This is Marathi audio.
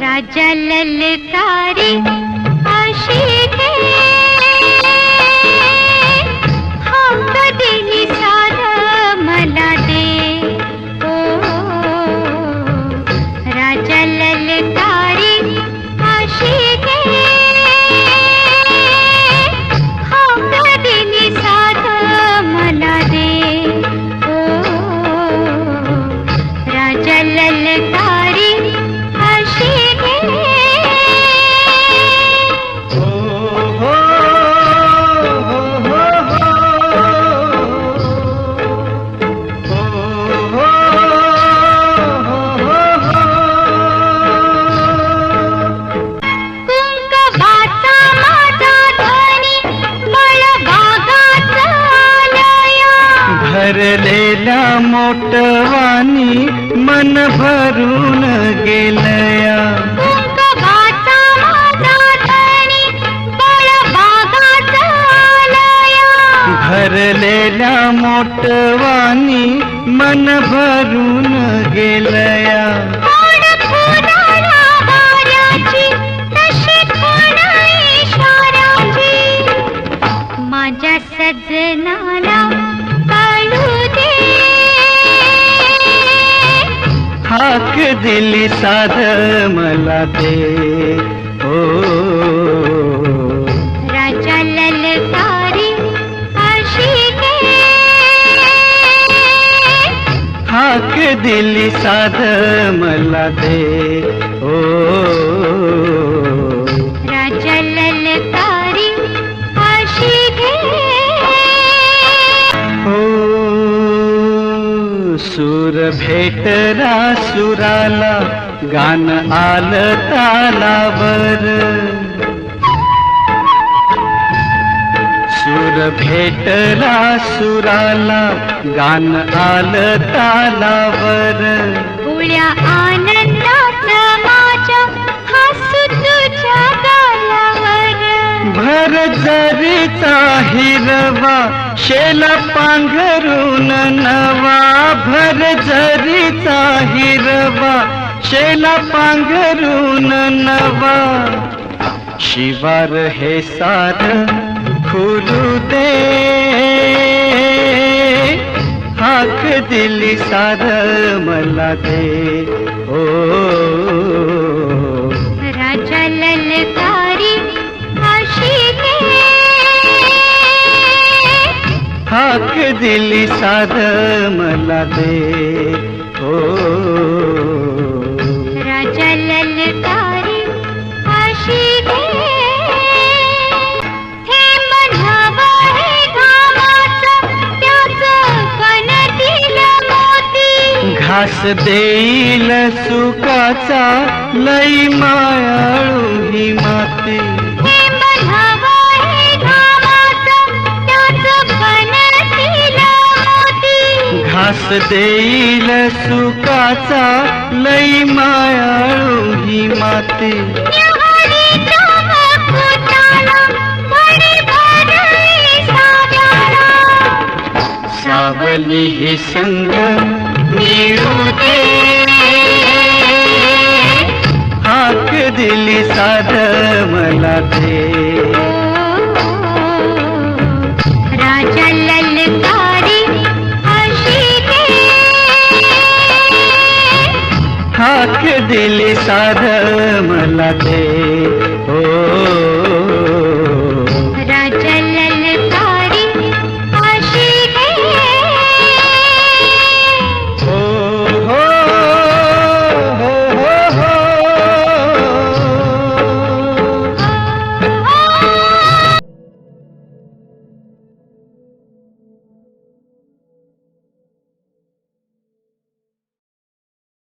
राजा ललकारी भरलेल्या मोटवानी मन भरून गेलया भरलेल्या मोटवानी मन भरून गेलया. हाक दिली साध मला राजा ललकारी अशी घे हाक दिली साध मला दे ओ. भेटला सुराला गान आलं तालावर. सूर भेटला सुराला गान आलं तालावर. गुळ्या आनंदाचं माझ्या हसू तुझ्या गालावर. भर जरीचा हिरवा शेला पांघरून नवा भर झरीचा हिरवा. शेला पांघरून नवा. शिवार हे सार खुलू दे. हाक दिली सार मला दे. ओ हाक दिली साध मला दे. ओ राजा ललकारी अशी. घास देईल सुकाचा लई मायाळू ही माती. देईल सुखाचा लई मायाळू ही माती. सावली ही संग हाक दिली साध मला दे. दिली साध मला दे हो.